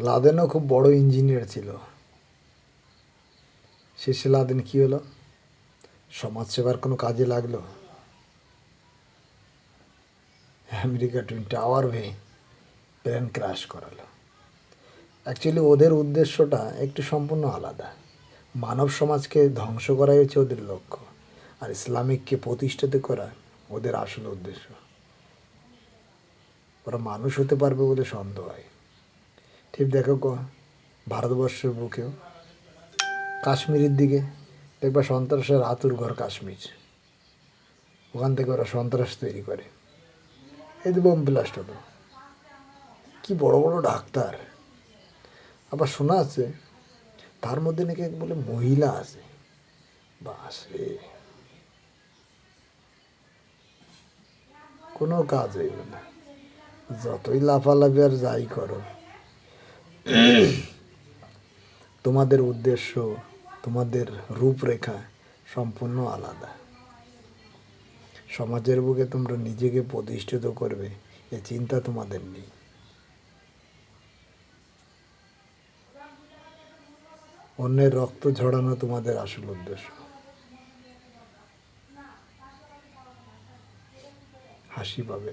লাদেনও খুব বড় ইঞ্জিনিয়ার ছিল। শেষে লাদেন কী হলো? সমাজসেবার কোনো কাজে লাগল? আমেরিকা টুইন টাওয়ার ভেঙে প্লেন ক্রাশ করালো। অ্যাকচুয়ালি ওদের উদ্দেশ্যটা একটু সম্পূর্ণ আলাদা। মানব সমাজকে ধ্বংস করাই হচ্ছে ওদের লক্ষ্য, আর ইসলামিককে প্রতিষ্ঠিত করা ওদের আসল উদ্দেশ্য। ওরা মানুষ হতে পারবে বলে সন্দেহ হয়। ঠিক দেখো ক- ভারতবর্ষের বুকেও কাশ্মীরের দিকে দেখবা সন্ত্রাসের আতুর ঘর কাশ্মীর। ওখান থেকে ওরা সন্ত্রাস তৈরি করে। এই তো বোম ব্লাস্ট হলো। কি বড় বড় ডাক্তার। আবার শোনা আছে, তার মধ্যে নাকি এক বলে মহিলা আছে। বাস রে। কোনো কাজ হইবে না। যতই লাফালাফি আর যাই করো। তোমাদের উদ্দেশ্য, তোমাদের রূপরেখা সম্পূর্ণ আলাদা। সমাজের বুকে তোমরা নিজেকে প্রতিষ্ঠিত করবে, এ চিন্তা তোমাদের নেই। অন্যের রক্ত ঝরানো তোমাদের আসল উদ্দেশ্য। হাসি পাবে।